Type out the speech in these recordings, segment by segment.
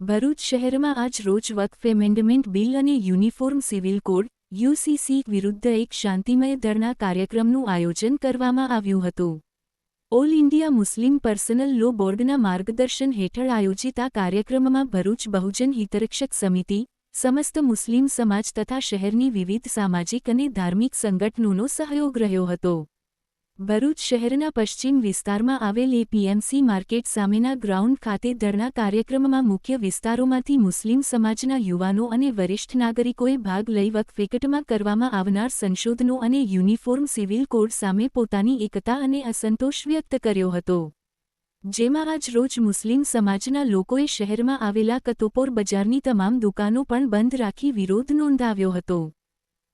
ભરૂચ શહેરમાં આજ રોજ વક્ફ એમેન્ડમેન્ટ બિલ અને યુનિફોર્મ સિવિલ કોડ, યુસીસી વિરુદ્ધ એક શાંતિમય ધરના કાર્યક્રમનું આયોજન કરવામાં આવ્યું હતું. All India Muslim personal law બોર્ડના માર્ગદર્શન હેઠળ આયોજિત આ કાર્યક્રમમાં ભરૂચ બહુજન હિતરક્ષક સમિતિ, સમસ્ત મુસ્લિમ સમાજ તથા શહેરની વિવિધ સામાજિક અને ધાર્મિક સંગઠનોનો સહયોગ રહ્યો હતો. ભરૂચ શહેરના પશ્ચિમ વિસ્તારમાં આવેલ એપીએમસી માર્કેટ સામેના ગ્રાઉન્ડ ખાતે ધરણા કાર્યક્રમમાં મુખ્ય વિસ્તારોમાંથી મુસ્લિમ સમાજના યુવાનો અને વરિષ્ઠ નાગરિકોએ ભાગ લઈ વકફેકટમાં કરવામાં આવનાર સંશોધનો અને યુનિફોર્મ સિવિલ કોડ સામે પોતાની એકતા અને અસંતોષ વ્યક્ત કર્યો હતો. જેમાં આજ રોજ મુસ્લિમ સમાજના લોકોએ શહેરમાં આવેલા કતોપોર બજારની તમામ દુકાનો પણ બંધ રાખી વિરોધ નોંધાવ્યો હતો.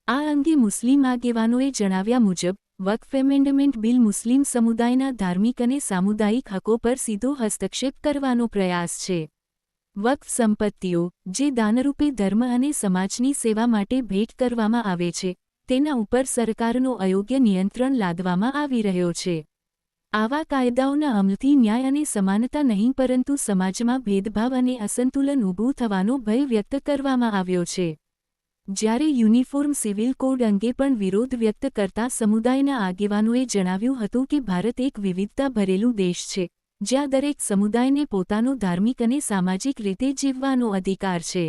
આ અંગે મુસ્લિમ આગેવાનોએ જણાવ્યા મુજબ વક્ફ એમેન્ડમેન્ટ બિલ મુસ્લિમ સમુદાયના ધાર્મિક અને સામુદાયિક હકો પર સીધો હસ્તક્ષેપ કરવાનો પ્રયાસ છે. વક્ફ સંપત્તિઓ, જે દાનરૂપે ધર્મ અને સમાજની સેવા માટે ભેટ કરવામાં આવે છે, તેના ઉપર સરકારનો અયોગ્ય નિયંત્રણ લાદવામાં આવી રહ્યો છે. આવા કાયદાઓના અમલથી ન્યાય અને સમાનતા નહીં પરંતુ સમાજમાં ભેદભાવ અને અસંતુલન ઊભું થવાનો ભય વ્યક્ત કરવામાં આવ્યો છે. જ્યારે યુનિફોર્મ સિવિલ કોડ અંગે પણ વિરોધ વ્યક્ત કરતા સમુદાયના આગેવાનોએ જણાવ્યું હતું કે ભારત એક વિવિધતા ભરેલું દેશ છે, જ્યાં દરેક સમુદાયને પોતાનો ધાર્મિક અને સામાજિક રીતે જીવવાનો અધિકાર છે.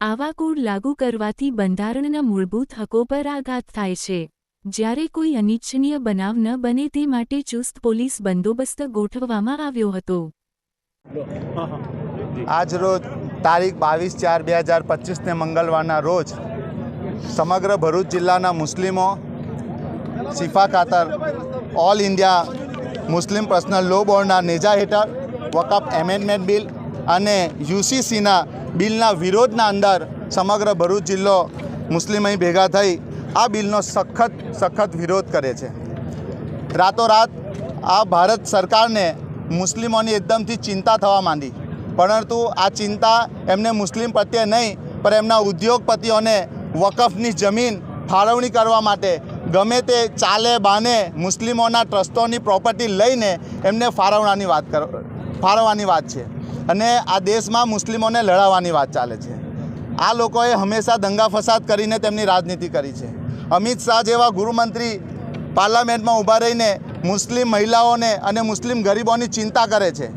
આવા કોડ લાગુ કરવાથી બંધારણના મૂળભૂત હકો પર આઘાત થાય છે. જ્યારે કોઈ અનિચ્છનીય બનાવ ન બને તે માટે ચુસ્ત પોલીસ બંદોબસ્ત ગોઠવવામાં આવ્યો હતો. આજ રોજ તારીખ બાવીસ ચાર બે હજાર પચીસને મંગળવારના રોજ સમગ્ર ભરૂચ જિલ્લાના મુસ્લિમો, શિફા ખાતર, all India Muslim personal law બોર્ડના નેજા હેઠળ વકફ એમેન્ડમેન્ટ બિલ અને યુસીસીના બિલના વિરોધના અંદર સમગ્ર ભરૂચ જિલ્લો મુસ્લિમ અહીં ભેગા થઈ આ બિલનો સખત સખત વિરોધ કરે છે. રાતોરાત આ ભારત સરકારને મુસ્લિમોની એકદમથી ચિંતા થવા માંડી. પરંતુ આ ચિંતા એમને મુસ્લિમ પ્રત્યે નહીં, પણ એમના ઉદ્યોગપતિઓને વકફની જમીન ફાળવણી કરવા માટે ગમે તે ચાલે બાને મુસ્લિમોના ટ્રસ્ટોની પ્રોપર્ટી લઈને એમને ફાળવવાની વાત કર, ફાળવવાની વાત છે. અને આ દેશમાં મુસ્લિમોને લડાવવાની વાત ચાલે છે. આ લોકોએ હંમેશા દંગા ફસાદ કરીને તેમની રાજનીતિ કરી છે. અમિત શાહ જેવા ગૃહમંત્રી પાર્લામેન્ટમાં ઊભા રહીને મુસ્લિમ મહિલાઓને અને મુસ્લિમ ગરીબોની ચિંતા કરે છે.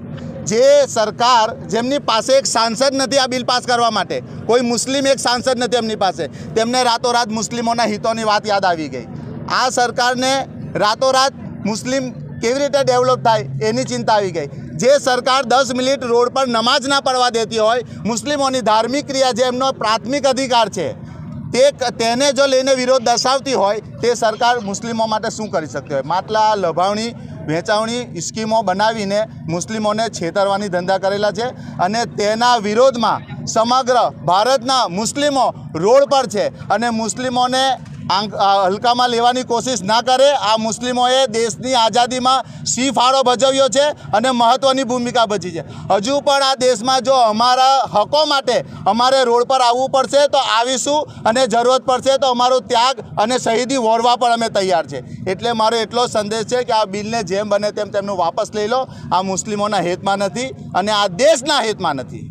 જે સરકાર જેમની પાસે એક સાંસદ નથી આ બિલ પાસ કરવા માટે, કોઈ મુસ્લિમ એક સાંસદ નથી એમની પાસે, તેમને રાતોરાત મુસ્લિમોના હિતોની વાત યાદ આવી ગઈ. આ સરકારને રાતોરાત મુસ્લિમ કેવી રીતે ડેવલપ થાય એની ચિંતા આવી ગઈ. જે સરકાર દસ મિનિટ રોડ પર નમાજ ના પડવા દેતી હોય, મુસ્લિમોની ધાર્મિક ક્રિયા જે એમનો પ્રાથમિક અધિકાર છે, તે તેને જો લઈને વિરોધ દર્શાવતી હોય, તે સરકાર મુસ્લિમો માટે શું કરી શકતી હોય? માટલા, લભાવણી વેચાવણી સ્કીમો બનાવીને મુસ્લિમોને છેતરવાની ધંધા કરેલા છે અને તેના વિરોધમાં સમગ્ર ભારતના મુસ્લિમો રોડ પર છે અને મુસ્લિમોને હલકામાં લેવાની કોશિશ ના કરે. આ મુસ્લિમોએ દેશની આઝાદીમાં સિંહ ફાળો ભજવ્યો છે અને મહત્ત્વની ભૂમિકા ભજી છે. હજુ પણ આ દેશમાં જો અમારા હકો માટે અમારે રોડ પર આવવું પડશે તો આવીશું અને જરૂરત પડશે તો અમારો ત્યાગ અને શહીદી વોરવા પણ અમે તૈયાર છે. એટલે મારો એટલો સંદેશ છે કે આ બિલને જેમ બને તેમ તેમનું વાપસ લઈ લો. આ મુસ્લિમોના હિતમાં નથી અને આ દેશના હિતમાં નથી.